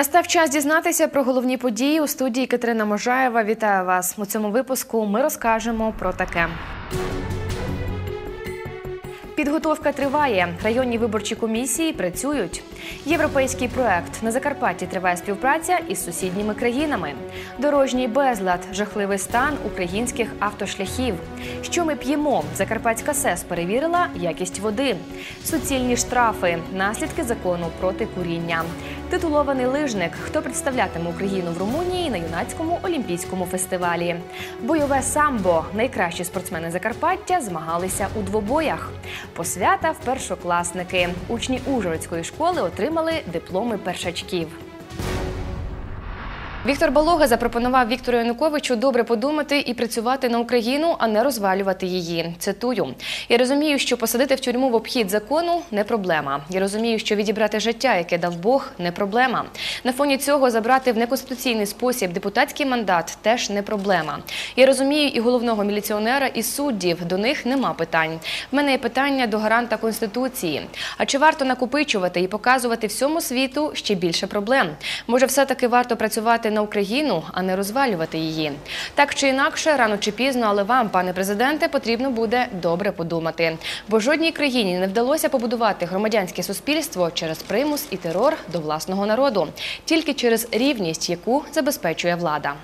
Настав час дізнатися про головні події у студії Катерина Можаєва. Вітаю вас у цьому випуску. Ми розкажемо про таке. Підготовка триває. Районні виборчі комісії працюють. Європейський проект на Закарпатті триває співпраця із сусідніми країнами. Дорожній безлад, жахливий стан українських автошляхів. Що ми п'ємо? Закарпатська СЕС перевірила якість води, суцільні штрафи, наслідки закону проти куріння. Титулований лижник, хто представлятиме Україну в Румунії на юнацькому олімпійському фестивалі. Бойове самбо. Найкращі спортсмени Закарпаття змагалися у двобоях. Посвята в першокласники. Учні Ужгородської школи отримали дипломи першачків. Віктор Балога запропонував Віктору Януковичу добре подумати і працювати на Україну, а не розвалювати її. Цитую: я розумію, що посадити в тюрму в обхід закону не проблема. Я розумію, що відібрати життя, яке дав Бог, не проблема. На фоні цього забрати в неконституційний спосіб депутатський мандат теж не проблема. Я розумію і головного міліціонера, і суддів. До них нема питань. В мене є питання до гаранта конституції. А чи варто накопичувати і показувати всьому світу ще більше проблем? Може, все таки варто працювати на Україну, а не розвалювати її. Так чи інакше, рано чи пізно, але вам, пане президенте, потрібно буде добре подумати. Бо жодній країні не вдалося побудувати громадянське суспільство через примус і терор до власного народу, тільки через рівність, яку забезпечує влада.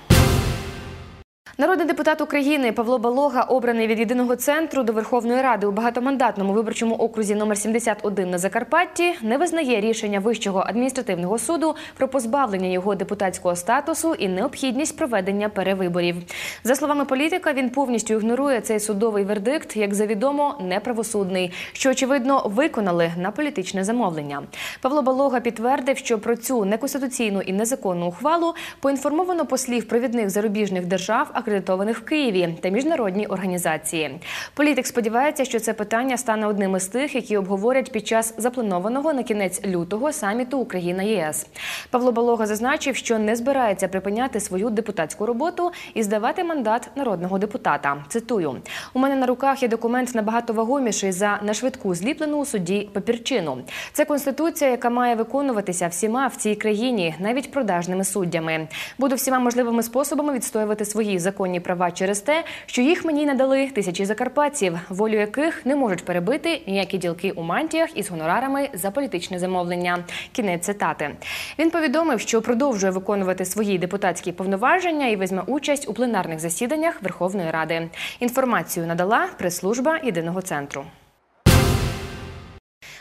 Народний депутат України Павло Балога, обраний від єдиного центру до Верховної Ради у багатомандатному виборчому окрузі номер 71 на Закарпатті, не визнає рішення Вищого адміністративного суду про позбавлення його депутатського статусу і необхідність проведення перевиборів. За словами політика, він повністю ігнорує цей судовий вердикт, як завідомо неправосудний, що очевидно виконали на політичне замовлення. Павло Балога підтвердив, що про цю неконституційну і незаконну ухвалу поінформовано послів провідних зарубіжних держав акредитованих в Києві та міжнародні організації. Політик сподівається, що це питання стане одним із тих, які обговорять під час запланованого на кінець лютого саміту Україна ЄС. Павло Балога зазначив, що не збирається припиняти свою депутатську роботу і здавати мандат народного депутата. Цитую: у мене на руках є документ набагато вагоміший за нашвидку зліплену у суді папірчину. Це конституція, яка має виконуватися всіма в цій країні, навіть продажними суддями. Буду всіма можливими способами відстоювати свої законні права через те, що їх мені надали тисячі закарпатців, волю яких не можуть перебити ніякі ділки у мантіях із гонорарами за політичне замовлення. Кінець цитати. Він повідомив, що продовжує виконувати свої депутатські повноваження і візьме участь у пленарних засіданнях Верховної Ради. Інформацію надала прес-служба єдиного центру.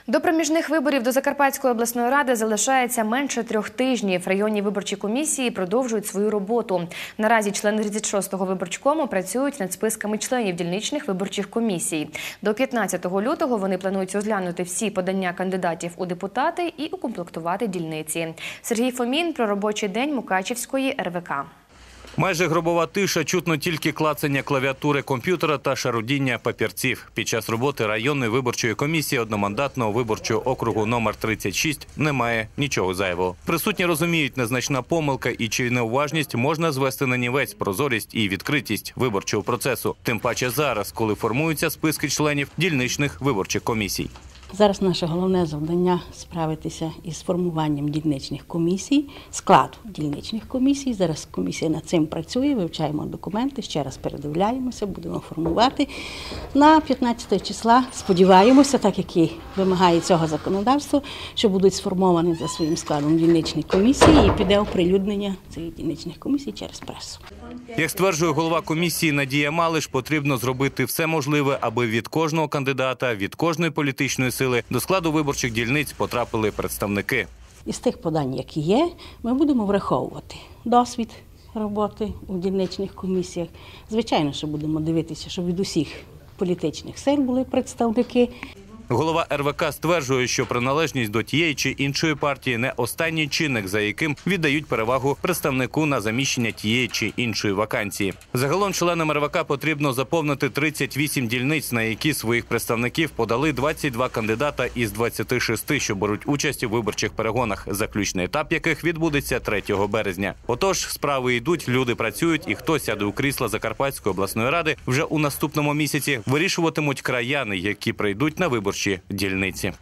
До проміжних виборів до Закарпатської обласної ради залишається менше трьох тижнів. Районні виборчі комісії продовжують свою роботу. Наразі члени 36-го виборчкому працюють над списками членів дільничних виборчих комісій. До 15 лютого вони планують розглянути всі подання кандидатів у депутати і укомплектувати дільниці. Сергій Фомін про робочий день Мукачівської РВК. Майже гробова тиша, чутно тільки клацання клавіатури комп'ютера та шарудіння папірців. Під час роботи районної виборчої комісії одномандатного виборчого округу номер 36 немає нічого зайвого. Присутні розуміють, незначна помилка і чи неуважність можна звести на нівець прозорість і відкритість виборчого процесу. Тим паче зараз, коли формуються списки членів дільничних виборчих комісій. Зараз наше головне завдання справитися із формуванням дільничних комісій, складу дільничних комісій. Зараз комісія над цим працює, вивчаємо документи, ще раз передивляємося, будемо формувати. На 15 числа сподіваємося, так як і вимагає цього законодавства, що будуть сформовані за своїм складом дільничні комісії і піде оприлюднення цих дільничних комісій через пресу. Як стверджує голова комісії Надія Малиш, потрібно зробити все можливе, аби від кожного кандидата, від кожної політичної сили до складу виборчих дільниць потрапили представники. Із тих подань, які є, ми будемо враховувати досвід роботи у дільничних комісіях. Звичайно, що будемо дивитися, щоб від усіх політичних сил були представники. Голова РВК стверджує, що приналежність до тієї чи іншої партії не останній чинник, за яким віддають перевагу представнику на заміщення тієї чи іншої вакансії. Загалом членам РВК потрібно заповнити 38 дільниць, на які своїх представників подали 22 кандидата із 26, що беруть участь у виборчих перегонах, заключний етап яких відбудеться 3 березня. Отож, справи йдуть, люди працюють, і хто сяде у крісла Закарпатської обласної ради вже у наступному місяці вирішуватимуть краяни, які прийдуть на виборчі дільниці.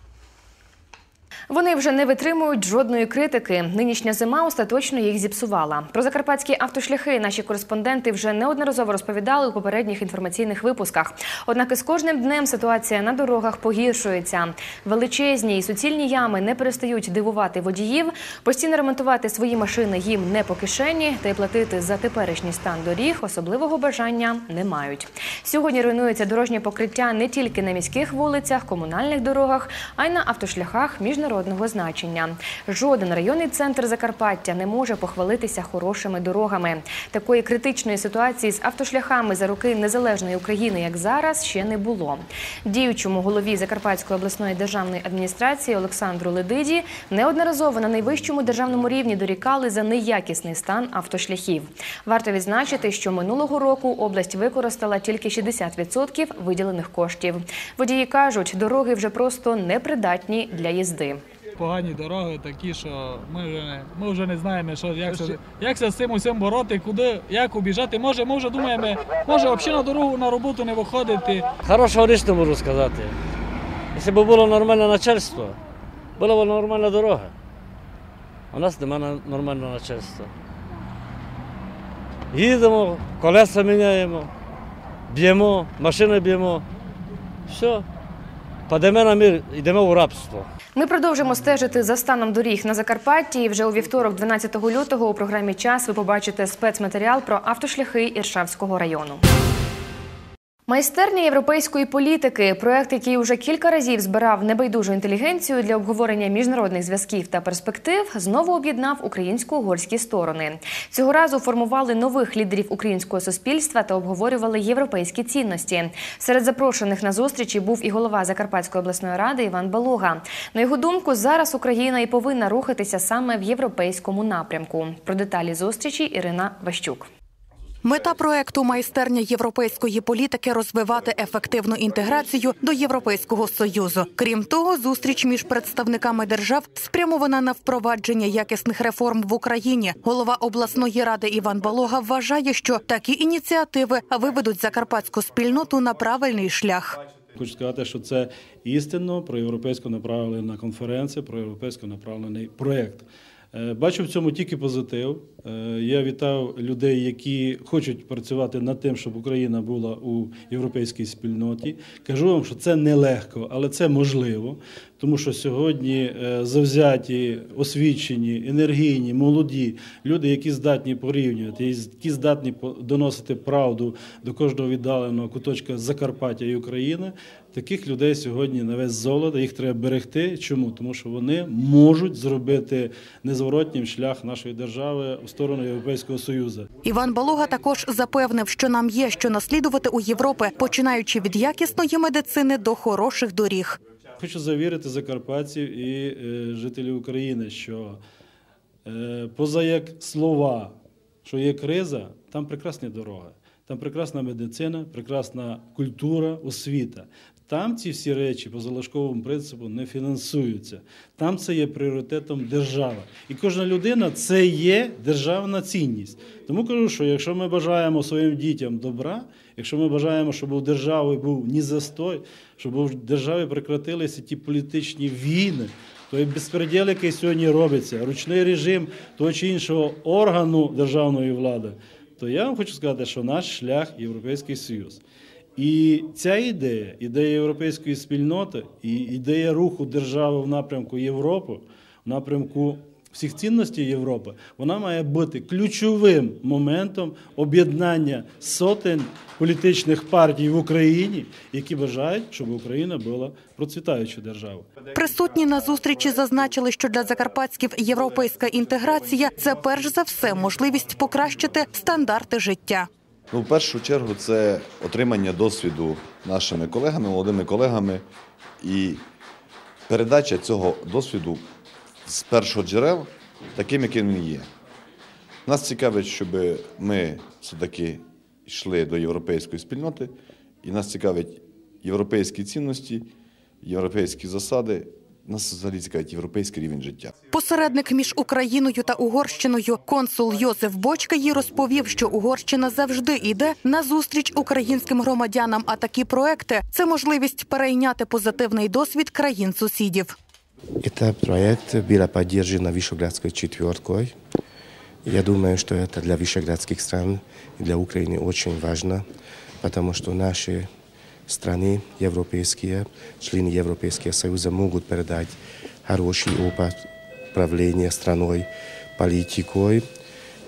Вони вже не витримують жодної критики. Нинішня зима остаточно їх зіпсувала. Про закарпатські автошляхи наші кореспонденти вже неодноразово розповідали у попередніх інформаційних випусках. Однак із кожним днем ситуація на дорогах погіршується. Величезні і суцільні ями не перестають дивувати водіїв. Постійно ремонтувати свої машини їм не по кишені, та й платити за теперішній стан доріг особливого бажання не мають. Сьогодні руйнується дорожнє покриття не тільки на міських вулицях, комунальних дорогах, а й на автошляхах міжнародного значення. Жоден районний центр Закарпаття не може похвалитися хорошими дорогами. Такої критичної ситуації з автошляхами за роки незалежної України, як зараз, ще не було. Діючому голові Закарпатської обласної державної адміністрації Олександру Ледиді неодноразово на найвищому державному рівні дорікали за неякісний стан автошляхів. Варто відзначити, що минулого року область використала тільки 60% виділених коштів. Водії кажуть, дороги вже просто непридатні для їзди. Погані дороги такі, що ми вже не, ми вже не знаємо, що, як, це, як це з цим усім бороти, куди, як обіжати. Може, ми вже думаємо, може взагалі на дорогу на роботу не виходити. Хорошого річ не можу сказати. Якщо б було нормальне начальство, була б нормальна дорога. У нас немає нормального начальства. Їдемо, колеса міняємо, б'ємо, машини б'ємо. Все. Падемо на мір, йдемо в рабство. Ми продовжимо стежити за станом доріг на Закарпатті. І вже у вівторок, 12 лютого, у програмі Час ви побачите спецматеріал про автошляхи Іршавського району. Майстерня європейської політики проект, який уже кілька разів збирав небайдужу інтелігенцію для обговорення міжнародних зв'язків та перспектив, знову об'єднав українсько-угорські сторони. Цього разу формували нових лідерів українського суспільства та обговорювали європейські цінності. Серед запрошених на зустрічі був і голова Закарпатської обласної ради Іван Балога. На його думку, зараз Україна і повинна рухатися саме в європейському напрямку. Про деталі зустрічі Ірина Ващук. Мета проекту майстерня європейської політики розвивати ефективну інтеграцію до Європейського союзу. Крім того, зустріч між представниками держав спрямована на впровадження якісних реформ в Україні. Голова обласної ради Іван Балога вважає, що такі ініціативи виведуть закарпатську спільноту на правильний шлях. Хочу сказати, що це істинно про європейсько направлена конференція, про європейсько направлений проєкт. Е, Бачу в цьому тільки позитив. Е, Я вітав людей, які хочуть працювати над тим, щоб Україна була у європейській спільноті. Кажу вам, що це нелегко, але це можливо, тому що сьогодні е, завзяті, освічені, енергійні, молоді люди, які здатні порівнювати, які здатні доносити правду до кожного віддаленого куточка Закарпаття і України. Таких людей сьогодні на весь золото, їх треба берегти. Чому? Тому що вони можуть зробити незворотнім шлях нашої держави у сторону Європейського Союзу. Іван Балога також запевнив, що нам є що наслідувати у Європи, починаючи від якісної медицини до хороших доріг. Хочу завірити закарпатців і е, жителів України, що е, поза як слова, що є криза, там прекрасні дороги, там прекрасна медицина, прекрасна культура, освіта. Там ці всі речі по залишковому принципу не фінансуються. Там це є пріоритетом держави. І кожна людина це є державна цінність. Тому кажу, що якщо ми бажаємо своїм дітям добра, якщо ми бажаємо, щоб у держави був ні застой, щоб у державі прекратилися ті політичні війни, той безпреділ, який сьогодні робиться, ручний режим того чи іншого органу державної влади, то я вам хочу сказати, що наш шлях Європейський Союз. І ця ідея, ідея європейської спільноти, і ідея руху держави в напрямку Європи, в напрямку всіх цінностей Європи, вона має бути ключовим моментом об'єднання сотень політичних партій в Україні, які бажають, щоб Україна була процвітаючою державою. Присутні на зустрічі зазначили, що для закарпатськів європейська інтеграція це перш за все можливість покращити стандарти життя. Ну, в першу чергу, це отримання досвіду нашими колегами, молодими колегами і передача цього досвіду з першого джерел таким, яким він є. Нас цікавить, щоб ми все-таки йшли до європейської спільноти, і нас цікавить європейські цінності, європейські засади. Нас взагалі цікавить європейський рівень життя. Посередник між Україною та Угорщиною консул Йосиф Бочкаї розповів, що Угорщина завжди йде на зустріч українським громадянам. А такі проекти це можливість перейняти позитивний досвід країн сусідів. Этот проект был поддержан Вишеградской четверкой. Я думаю, что это для вишеградских стран и для Украины очень важно, потому что наши страны европейские, члены Европейского Союза могут передать хороший опыт правления страной, политикой,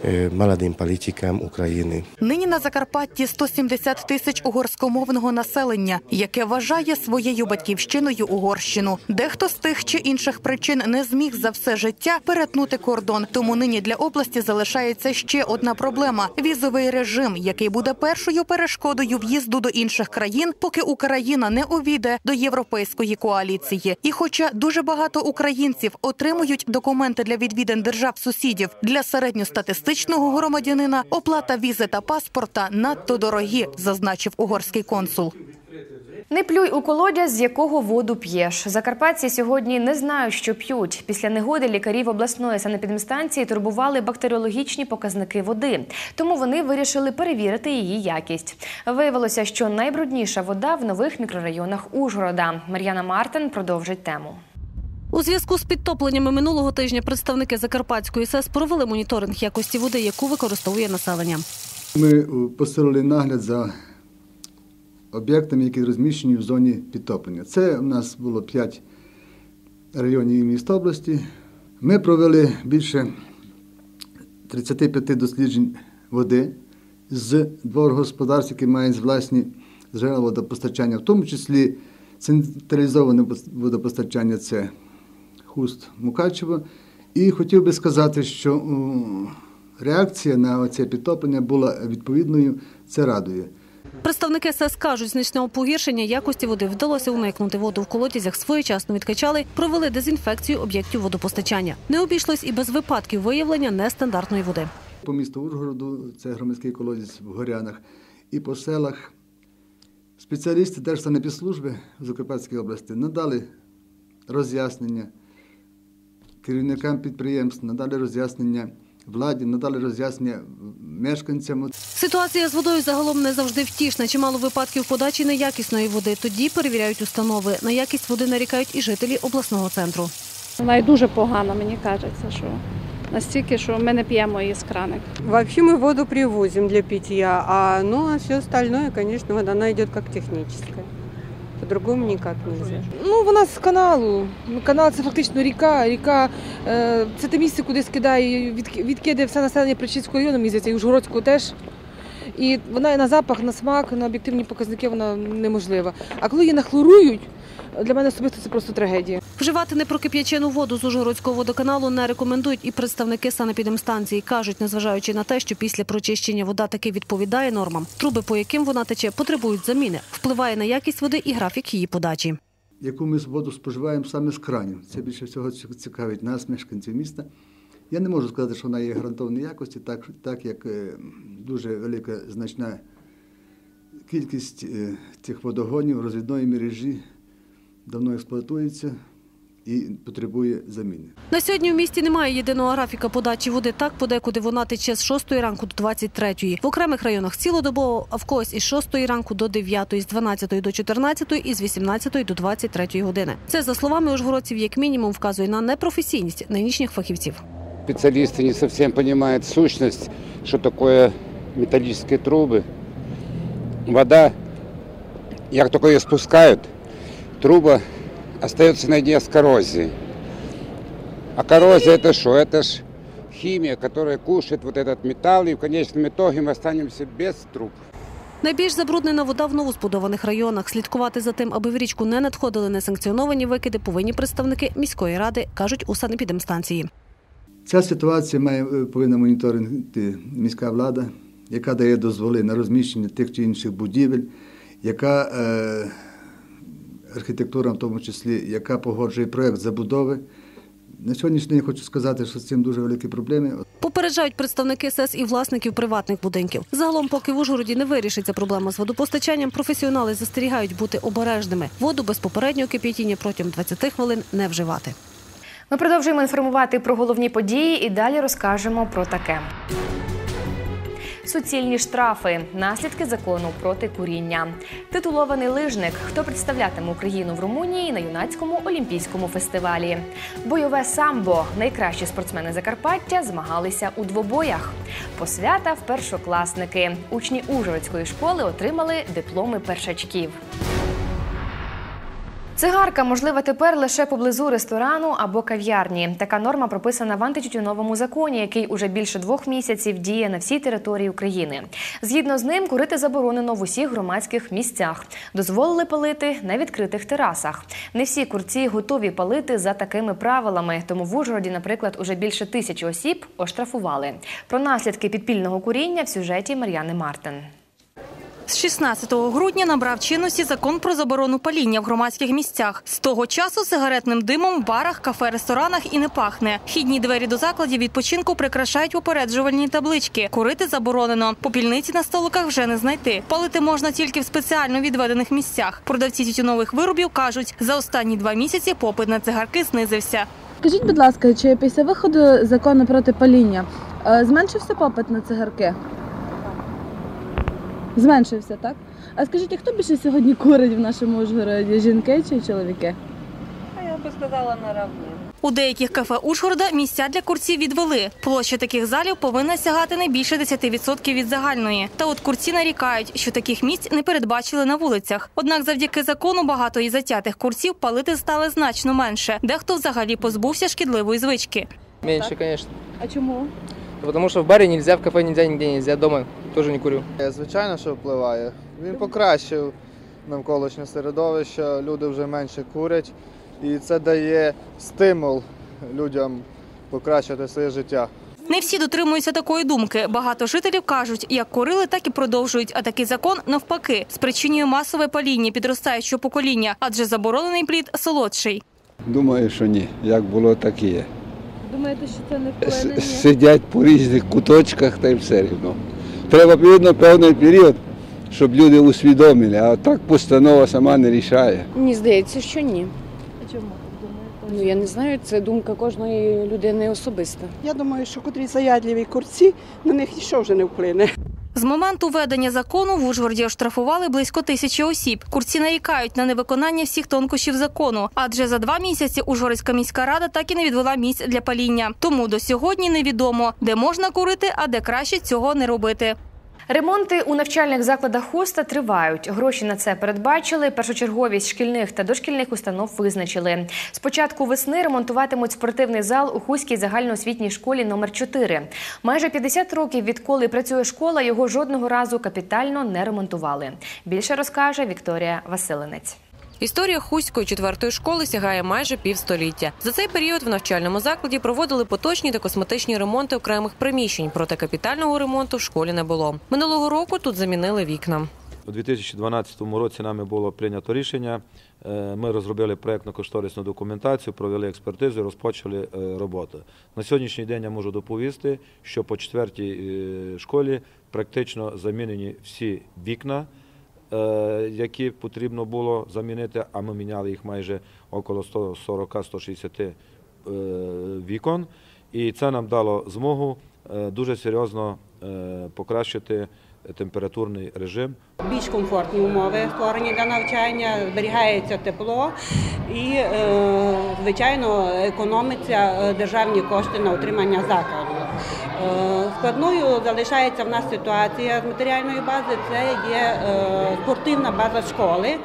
э, молодым политикам України. Нині на Закарпатті 170 тисяч угорськомовного населення, яке вважає своєю батьківщиною Угорщину. Дехто з тих чи інших причин не зміг за все життя перетнути кордон. Тому нині для області залишається ще одна проблема: візовий режим, який буде першою перешкодою в'їзду до інших країн, поки Україна не увійде до європейської коаліції. І хоча дуже багато українців отримують документи для відвідин держав сусідів для середньостатистичного громадянина, оплата візи та паспорта надто дорогі, зазначив угорський консул. Не плюй у колодязь, з якого воду п'єш. Закарпатці сьогодні не знають, що п'ють. Після негоди лікарів обласної санепідемстанції турбували бактеріологічні показники води. Тому вони вирішили перевірити її якість. Виявилося, що найбрудніша вода в нових мікрорайонах Ужгорода. Мар'яна Мартин продовжить тему. У зв'язку з підтопленнями минулого тижня представники Закарпатської СЕС провели моніторинг якості води, яку використовує населення. Ми е, посилили нагляд за об'єктами, які розміщені в зоні підтоплення. Це у нас було 5 районів і міст області. Ми провели більше 35 досліджень води з двох господарств, які мають власні джерела водопостачання, в тому числі централізоване водопостачання це Хуст Мукачево. І хотів би сказати, що реакція на це підтоплення була відповідною. Це радує. Представники СЕС кажуть, значного погіршення якості води вдалося уникнути воду в колодязях, своєчасно відкачали, провели дезінфекцію об'єктів водопостачання. Не обійшлось і без випадків виявлення нестандартної води. По місту Ужгороду це громадський колодязь в Горянах і по селах. Спеціалісти Держсанепідслужби в Закарпатській області надали роз'яснення керівникам підприємств, надали роз'яснення владі, надали роз'яснення мешканцям. Ситуація з водою загалом не завжди втішна. Чимало випадків подачі неякісної води. Тоді перевіряють установи. На якість води нарікають і жителі обласного центру. Вона й дуже погана, мені кажеться, що настільки, що ми не п'ємо її з краник. Вообще мы воду привозим для питья, а ну а все остальное, конечно, вода, она идет как техническая. По-другому ніяк нельзя. Ну, вона з каналу. Канал це фактично ріка. Ріка е, це те місце, куди скидає від- все населення Причинського району, здається, і Ужгородського теж. І вона і на запах, на смак, на об'єктивні показники вона неможлива. А коли її нахлорують, для мене особисто це просто трагедія. Вживати непрокип'ячену воду з Ужгородського водоканалу не рекомендують і представники санепідемстанції. Кажуть, незважаючи на те, що після прочищення вода таки відповідає нормам, труби, по яким вона тече, потребують заміни. Впливає на якість води і графік її подачі. Яку ми воду споживаємо саме з кранів. Це більше всього цікавить нас, мешканців міста. Я не можу сказати, що вона є гарантованої якості, так, так як е, дуже велика значна кількість е, цих водогонів розвідної мережі давно експлуатується і потребує заміни. На сьогодні в місті немає єдиного графіка подачі води. Так подекуди вона тече з 6 ранку до 23. В окремих районах цілодобово, а в когось із 6 ранку до 9, з 12 до 14 і з 18 до 23 години. Це за словами ужгородців, як мінімум, вказує на непрофесійність нинішніх фахівців. специалисты не совсем понимают сущность, что такое металлические трубы. Вода, как только ее спускают, труба остается на дне с коррозией. А коррозия это что? Это ж химия, которая кушает вот этот металл, и в конечном итоге мы останемся без труб. Найбільш забруднена вода в новозбудованих районах. Слідкувати за тим, аби в річку не надходили несанкціоновані викиди, повинні представники міської ради, кажуть у санепідемстанції. Ця ситуація має е, повинна моніторити міська влада, яка дає дозволи на розміщення тих чи інших будівель, яка е, архітектура, в тому числі, яка погоджує проєкт забудови. На сьогоднішній день хочу сказати, що з цим дуже великі проблеми. Попереджають представники СЕС і власників приватних будинків. Загалом, поки в Ужгороді не вирішиться проблема з водопостачанням, професіонали застерігають бути обережними. Воду без попереднього кип'ятіння протягом 20 хвилин не вживати. Ми продовжуємо інформувати про головні події і далі розкажемо про таке. Суцільні штрафи, наслідки закону проти куріння. Титулований лижник, хто представлятиме Україну в Румунії на юнацькому олімпійському фестивалі. Бойове самбо. Найкращі спортсмени Закарпаття змагалися у двобоях. Посвята в першокласники. Учні Ужгородської школи отримали дипломи першачків. Цигарка можлива тепер лише поблизу ресторану або кав'ярні. Така норма прописана в антитютюновому законі, який уже більше двох місяців діє на всій території України. Згідно з ним, курити заборонено в усіх громадських місцях. Дозволили палити на відкритих терасах. Не всі курці готові палити за такими правилами. Тому в Ужгороді, наприклад, уже більше тисячі осіб оштрафували. Про наслідки підпільного куріння в сюжеті Мар'яни Мартин. З 16 грудня набрав чинності закон про заборону паління в громадських місцях. З того часу сигаретним димом в барах, кафе, ресторанах і не пахне. Вхідні двері до закладів відпочинку прикрашають попереджувальні таблички. Курити заборонено. Попільниці на столиках вже не знайти. Палити можна тільки в спеціально відведених місцях. Продавці тютюнових виробів кажуть, за останні два місяці попит на цигарки знизився. Скажіть, будь ласка, чи після виходу закону проти паління е, зменшився попит на цигарки? Зменшився, так? А скажіть, а хто більше сьогодні курить в нашому Ужгороді? Жінки чи чоловіки? А Я би сказала наравні. У деяких кафе Ужгорода місця для курців відвели. Площа таких залів повинна сягати не більше 10% від загальної. Та от курці нарікають, що таких місць не передбачили на вулицях. Однак, завдяки закону, багато і затятих курців палити стали значно менше. Дехто взагалі позбувся шкідливої звички. Меньше, конечно. А чому? Потому что в баре нельзя, в кафе нельзя, нигде нельзя, дома тоже не курю. Звичайно, що впливає. Він покращив навколишнє середовище, люди вже менше курять, і це дає стимул людям покращити своє життя. Не всі дотримуються такої думки. Багато жителів кажуть, як курили, так і продовжують. А такий закон навпаки спричинює масове паління підростаючого покоління, адже заборонений плід солодший. Думаю, що ні. Як було, так і є. Думаєте, що це не вплине? Сидять по різних куточках та й все рівно. Треба відповідно певний період, щоб люди усвідомили, а так постанова сама не рішає. Мені здається, що ні. А чому? Ну я не знаю, це думка кожної людини особиста. Я думаю, що котрі заядливі курці, на них нічого вже не вплине. З моменту введення закону в Ужгороді оштрафували близько тисячі осіб. Курці нарікають на невиконання всіх тонкощів закону, адже за два місяці Ужгородська міська рада так і не відвела місць для паління. Тому до сьогодні невідомо, де можна курити, а де краще цього не робити. Ремонти у навчальних закладах хоста тривають. Гроші на це передбачили. Першочерговість шкільних та дошкільних установ визначили. З початку весни ремонтуватимуть спортивний зал у Хуській загальноосвітній школі номер 4 Майже 50 років відколи працює школа, його жодного разу капітально не ремонтували. Більше розкаже Вікторія Василинець. Історія Хуської четвертої школи сягає майже півстоліття. За цей період в навчальному закладі проводили поточні та косметичні ремонти окремих приміщень, проте капітального ремонту в школі не було. Минулого року тут замінили вікна. У 2012 році нами було прийнято рішення. Е, Ми розробили проєктно-кошторисну документацію, провели експертизу, розпочали е, роботу. На сьогоднішній день я можу доповісти, що по четвертій е, школі практично замінені всі вікна, які потрібно було замінити, а ми міняли їх майже около 140-160 е, вікон. І це нам дало змогу е, дуже серйозно е, покращити температурний режим більш комфортні умови створені для навчання, зберігається тепло і, е, звичайно, економиться е, державні кошти на утримання закладу. Складною залишається в нас ситуація з матеріальної бази. Це є е, спортивна база школи. Е,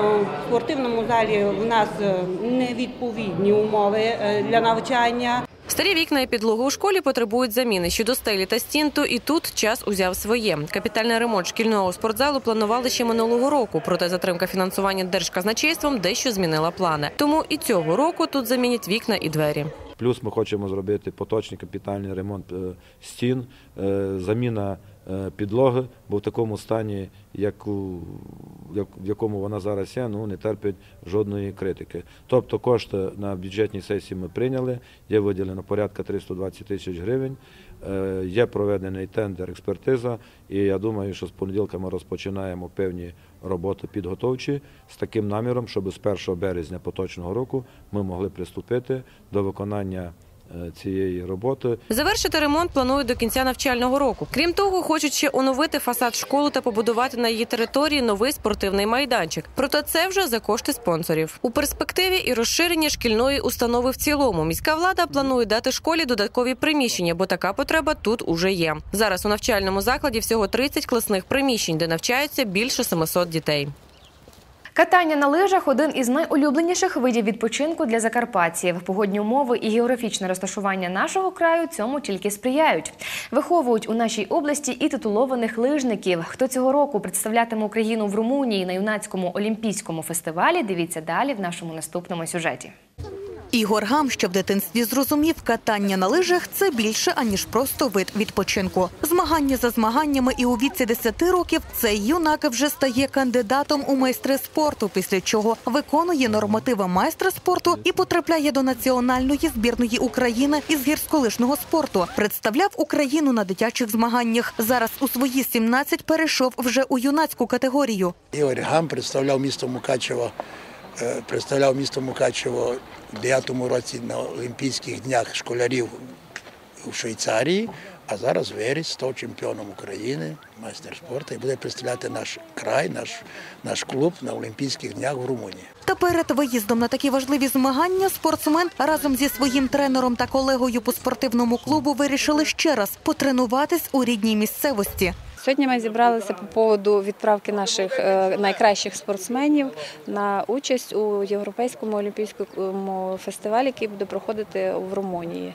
В спортивному залі в нас е, невідповідні умови для навчання. Старі вікна і підлогу у школі потребують заміни щодо стелі та стін, то і тут час узяв своє. Капітальний ремонт шкільного спортзалу планували ще минулого року, проте затримка фінансування держказначейством дещо змінила плани. Тому і цього року тут замінять вікна і двері. Плюс ми хочемо зробити поточний капітальний ремонт е, стін, е, заміна е, підлоги, бо в такому стані, як у, як, в якому вона зараз є, ну не терпить жодної критики. Тобто кошти на бюджетній сесії ми прийняли, є виділено порядка 320 тисяч гривень, є проведений тендер, експертиза, і я думаю, що з понеділка ми розпочинаємо певні роботи підготовчі з таким наміром, щоб з 1 березня поточного року ми могли приступити до виконання цієї роботи. Завершити ремонт планують до кінця навчального року. Крім того, хочуть ще оновити фасад школи та побудувати на її території новий спортивний майданчик. Проте це вже за кошти спонсорів. У перспективі і розширення шкільної установи в цілому. Міська влада планує дати школі додаткові приміщення, бо така потреба тут уже є. Зараз у навчальному закладі всього 30 класних приміщень, де навчаються більше 700 дітей. Катання на лижах один із найулюбленіших видів відпочинку для закарпатців. Погодні умови і географічне розташування нашого краю цьому тільки сприяють. Виховують у нашій області і титулованих лижників. Хто цього року представлятиме Україну в Румунії на юнацькому олімпійському фестивалі? Дивіться далі в нашому наступному сюжеті. Ігор Гам, що в дитинстві зрозумів, катання на лижах це більше аніж просто вид відпочинку. Змагання за змаганнями, і у віці 10 років цей юнак вже стає кандидатом у майстри спорту, після чого виконує нормативи майстра спорту і потрапляє до національної збірної України із гірськолижного спорту. Представляв Україну на дитячих змаганнях. Зараз у свої 17 перейшов вже у юнацьку категорію. Ігор Гам представляв місто Мукачево, представляв місто Мукачево у 9-му році на Олімпійських днях школярів у Швейцарії, а зараз виріс, став чемпіоном України, майстер спорту і буде представляти наш край, наш, наш клуб на Олімпійських днях в Румунії. Та перед виїздом на такі важливі змагання спортсмен разом зі своїм тренером та колегою по спортивному клубу вирішили ще раз потренуватись у рідній місцевості. Сьогодні ми зібралися по поводу відправки наших е, найкращих спортсменів на участь у європейському олімпійському фестивалі, який буде проходити в Румунії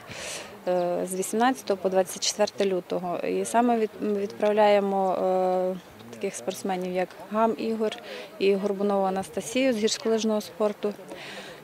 е, з 18 по 24 лютого. І саме відправляємо е, таких спортсменів, як Гам Ігор і Горбунова Анастасію з гірськолижного спорту.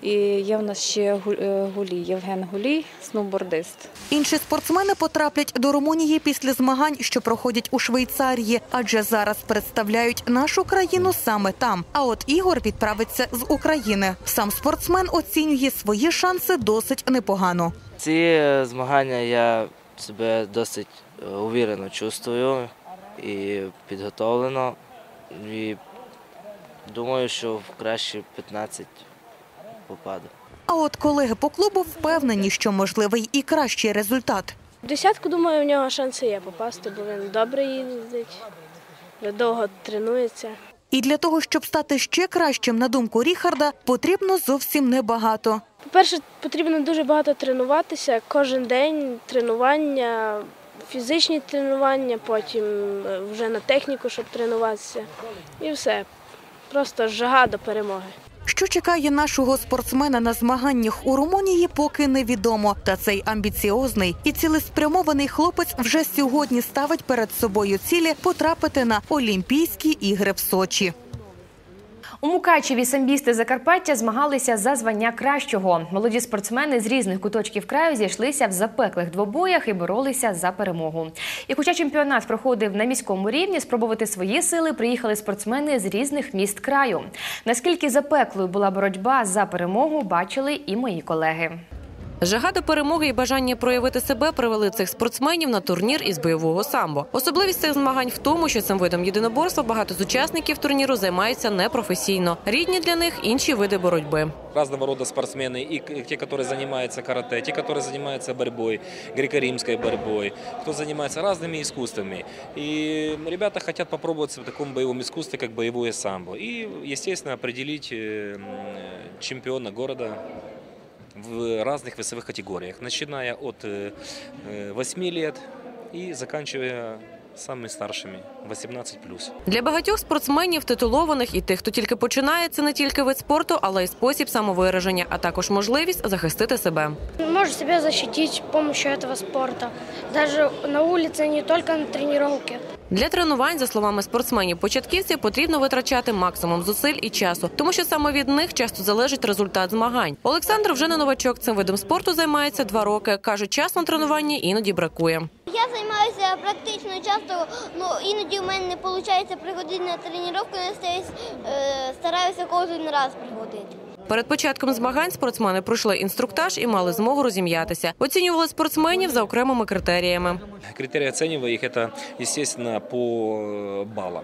І є в нас ще е, Гулій, Євген Гулій, сноубордист. Інші спортсмени потраплять до Румунії після змагань, що проходять у Швейцарії, адже зараз представляють нашу країну саме там. А от Ігор відправиться з України. Сам спортсмен оцінює свої шанси досить непогано. Ці змагання я себе досить е, уверено чувствую і підготовлено. І думаю, що в кращі 15 попаду. А от колеги по клубу впевнені, що можливий і кращий результат. В десятку, думаю, в нього шанси є попасти, бо він добре їздить, довго тренується. І для того, щоб стати ще кращим, на думку Ріхарда, потрібно зовсім небагато. По-перше, потрібно дуже багато тренуватися. Кожен день тренування, фізичні тренування, потім е, вже на техніку, щоб тренуватися. І все. Просто жага до перемоги. Що чекає нашого спортсмена на змаганнях у Румунії, поки невідомо. Та цей амбіціозний і цілеспрямований хлопець вже сьогодні ставить перед собою цілі потрапити на Олімпійські ігри в Сочі. У Мукачеві самбісти Закарпаття змагалися за звання кращого. Молоді спортсмени з різних куточків краю зійшлися в запеклих двобоях і боролися за перемогу. І хоча чемпіонат проходив на міському рівні, спробувати свої сили приїхали спортсмени з різних міст краю. Наскільки запеклою була боротьба за перемогу, бачили і мої колеги. Жага до перемоги і бажання проявити себе привели цих спортсменів на турнір із бойового самбо. Особливість цих змагань в тому, що цим видом єдиноборства багато з учасників турніру займаються непрофесійно. Рідні для них інші види боротьби. разного рода спортсмены, и к- те, которые занимаются карате, те, которые занимаются борьбой, греко-римской борьбой, кто занимается разными искусствами. И ребята хотят попробовать в таком боевом искусстве, как боевое самбо. И, естественно, определить э, м, чемпиона города в разных весовых категориях, начиная от э, э, 8 лет и заканчивая самыми старшими 18+. Для багатьох спортсменів, титулованих і тих, хто тільки починає, це не тільки вид спорту, але й спосіб самовираження, а також можливість захистити себе. Можешь себя защитить с помощью этого спорта. Даже на улице, не только на тренировке. Для тренувань, за словами спортсменів-початківців, потрібно витрачати максимум зусиль і часу, тому що саме від них часто залежить результат змагань. Олександр вже не новачок цим видом спорту займається два роки. каже, часу на тренуванні іноді бракує. Я займаюся практично часто, ну іноді в мене не виходить приходити на тренування, я е, стараюся кожен раз приходити. Перед початком змагань спортсмени пройшли інструктаж і мали змогу розім'ятися. Оцінювали спортсменів за окремими критеріями. Критерии оценивая их, это, естественно, по э, баллам.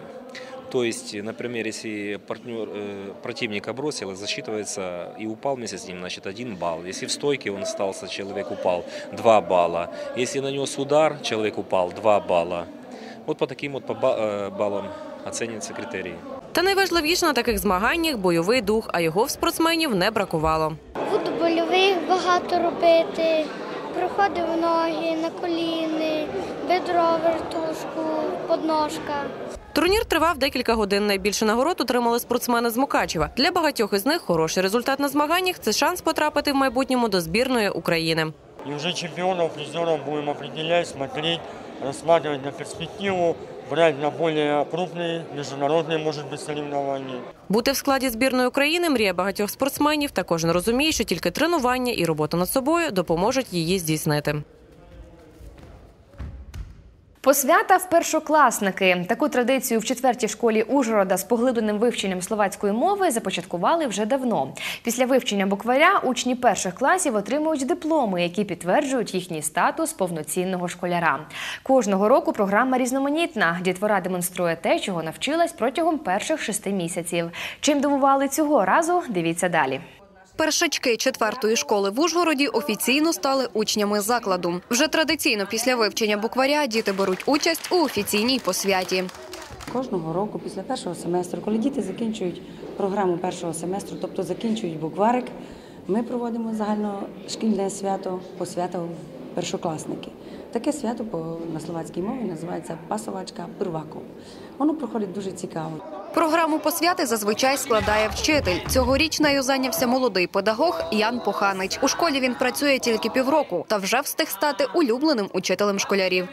То есть, например, если партнер, э, противника бросил, засчитывается и упал вместе с ним, значит, один балл. Если в стойке он остался, человек упал, два балла. Если нанес удар, человек упал, два балла. Вот по таким вот по ба- э, баллам оцениваются критерии. Та найважливіше на таких змаганнях бойовий дух, а його в спортсменів не бракувало. Буду больових багато робити, проходив ноги на коліни, бедро, вертушку, подножка. Турнір тривав декілька годин. Найбільше нагород отримали спортсмени з Мукачева. Для багатьох із них хороший результат на змаганнях це шанс потрапити в майбутньому до збірної України. И уже чемпионов, призеров будем определять, смотреть, рассматривать на перспективу, брать на более крупные международные, может быть, соревнования. Бути в складі збірної України мрія багатьох спортсменів. Та кожен розуміє, що тільки тренування і робота над собою допоможуть її здійснити. Посвята в першокласники. Таку традицію в четвертій школі Ужгорода з поглибленим вивченням словацької мови започаткували вже давно. Після вивчення букваря учні перших класів отримують дипломи, які підтверджують їхній статус повноцінного школяра. Кожного року програма різноманітна. Дітвора демонструє те, чого навчилась протягом перших шести місяців. Чим дивували цього разу? Дивіться далі. Першачки четвертої школи в Ужгороді офіційно стали учнями закладу. Вже традиційно після вивчення букваря діти беруть участь у офіційній посвяті. Кожного року, після першого семестру, коли діти закінчують програму першого семестру, тобто закінчують букварик, ми проводимо загальношкільне свято посвята першокласники. Таке свято на словацькій мові називається пасовачка Пирваков. Воно проходить дуже цікаво. Програму посвяти зазвичай складає вчитель. Цьогоріч нею зайнявся молодий педагог Ян Поханич. У школі він працює тільки півроку та вже встиг стати улюбленим учителем школярів.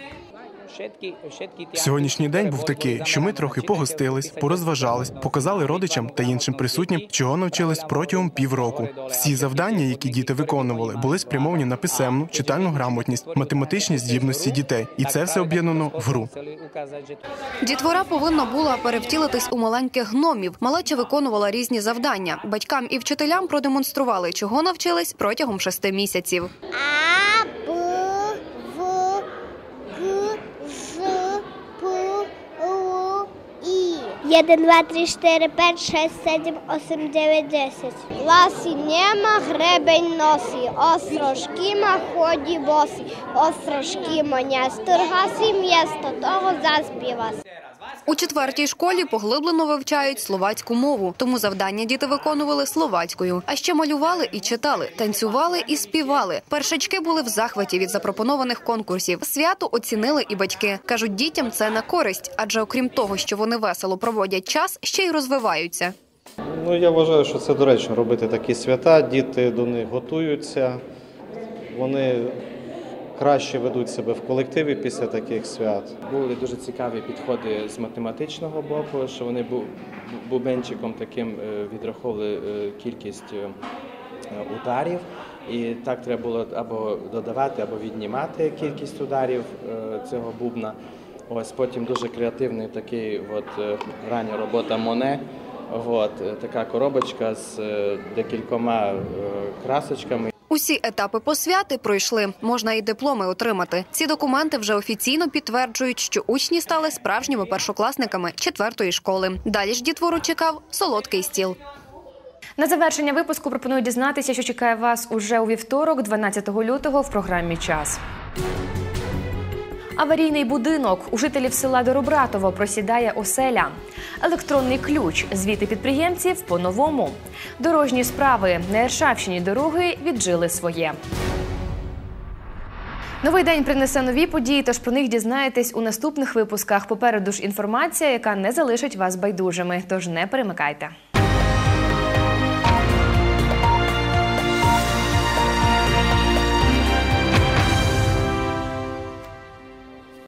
Сьогоднішній день був такий, що ми трохи погостились, порозважались, показали родичам та іншим присутнім, чого навчились протягом півроку. Всі завдання, які діти виконували, були спрямовані на писемну, читальну грамотність, математичні здібності дітей, і це все об'єднано в гру. Дітвора повинна була перевтілитись у маленьких гномів. Малеча виконувала різні завдання. Батькам і вчителям продемонстрували, чого навчились протягом шести місяців. Jeden, dwa, trzy, cztery, pięć, sześć, siedem, osiem, dziewięć, dziesięć. Lasy nie ma, hrebień nosi. Ostrożki ma, chodzi bosi. Ostrożki ma, nie sturgasi, місто того заспіва. У четвертій школі поглиблено вивчають словацьку мову, тому завдання діти виконували словацькою. А ще малювали і читали, танцювали і співали. Першачки були в захваті від запропонованих конкурсів. Свято оцінили і батьки. кажуть, дітям це на користь, адже окрім того, що вони весело проводять час, ще й розвиваються. Ну, я вважаю, що це доречно робити такі свята. Діти до них готуються, вони краще ведуть себе в колективі після таких свят. Були дуже цікаві підходи з математичного боку, що вони бу- бубенчиком таким е, відраховували е, кількість е, ударів. І так треба було або додавати, або віднімати кількість ударів цього бубна. Ось потім дуже креативний такий от рання робота Моне. От, така коробочка з декількома красочками. Усі етапи посвяти пройшли. Можна і дипломи отримати. Ці документи вже офіційно підтверджують, що учні стали справжніми першокласниками четвертої школи. Далі ж дітвору чекав солодкий стіл. На завершення випуску пропоную дізнатися, що чекає вас уже у вівторок, 12 лютого, в програмі Час. Аварійний будинок у жителів села Доробратово просідає оселя. Електронний ключ звіти підприємців по-новому. Дорожні справи на Ершавщині дороги віджили своє. Новий день принесе нові події, тож про них дізнаєтесь у наступних випусках. Попереду ж інформація, яка не залишить вас байдужими. Тож не перемикайте.